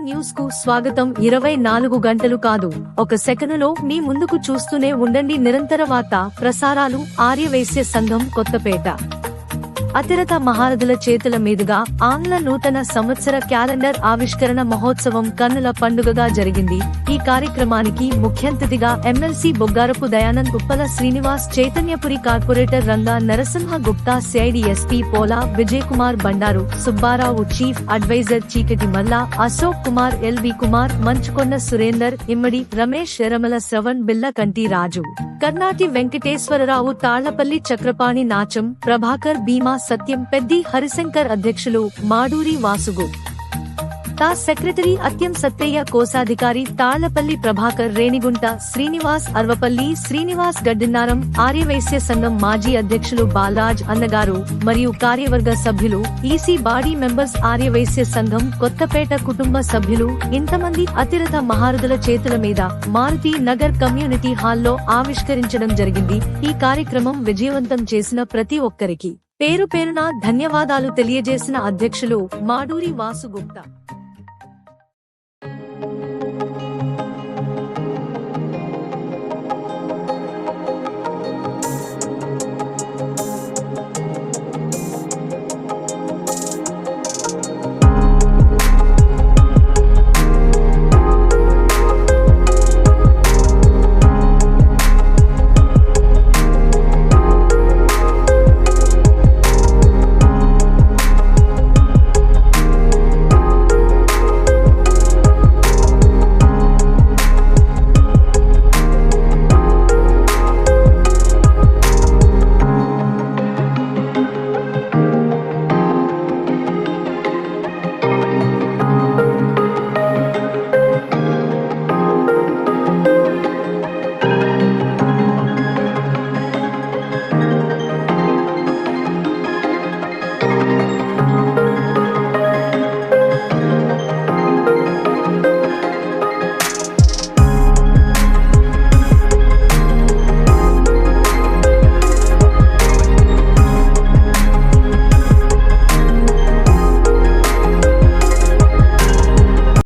న్యూస్కు స్వాగతం. ఇరవై నాలుగు గంటలు కాదు. ఒక సెకనులో మీ ముందుకు చూస్తూనే ఉండండి. నిరంతర వార్త ప్రసారాలు ఆర్యవైశ్య సంఘం కొత్తపేట. అతిరథ మహారథుల చేతుల మీదుగా ఆంగ్ల నూతన సంవత్సర క్యాలెండర్ ఆవిష్కరణ మహోత్సవం కన్నుల పండుగగా జరిగింది. ఈ కార్యక్రమానికి ముఖ్యంతిథిగా MLC Boggarapu Dayanand Uppala Srinivas Chaitanyapuri corporator Ranga Narasimha Gupta CID SP Pola Vijay Kumar Bandaru Subbarao chief adviser Cheekati Malla Ashok Kumar LV Kumar Manchukonda Surender Immadi Ramesh Eramala Shravan Billa Kanti Raju. Karnati Venkateswararao Tallapalli Chakrapani నాచం Prabhakar భీమా సత్యం పెద్ది హరిశంకర్ అధ్యక్షులు మాడూరి వాసుగు. తా secretary అత్యం Sattaiah కోశాధికారి తాళ్ళపల్లి ప్రభాకర్ రేణిగుంట శ్రీనివాస్ అర్వపల్లి శ్రీనివాస్ గడ్డిన్నారం ఆర్యవైశ్య సంఘం మాజీ అధ్యక్షులు బాలరాజ్ అన్నగారు మరియు కార్యవర్గ సభ్యులు ఈసీ బాడీ మెంబర్స్ ఆర్యవైశ్య సంఘం కొత్తపేట కుటుంబ సభ్యులు ఇంతమంది అతిరథ మహారథుల చేతుల మీద మారుతి నగర్ కమ్యూనిటీ హాల్లో ఆవిష్కరించడం జరిగింది. ఈ కార్యక్రమం విజయవంతం చేసిన ప్రతి ఒక్కరికి పేరు పేరున ధన్యవాదాలు తెలియజేసిన అధ్యక్షులు మాడూరి వాసుగుప్తా.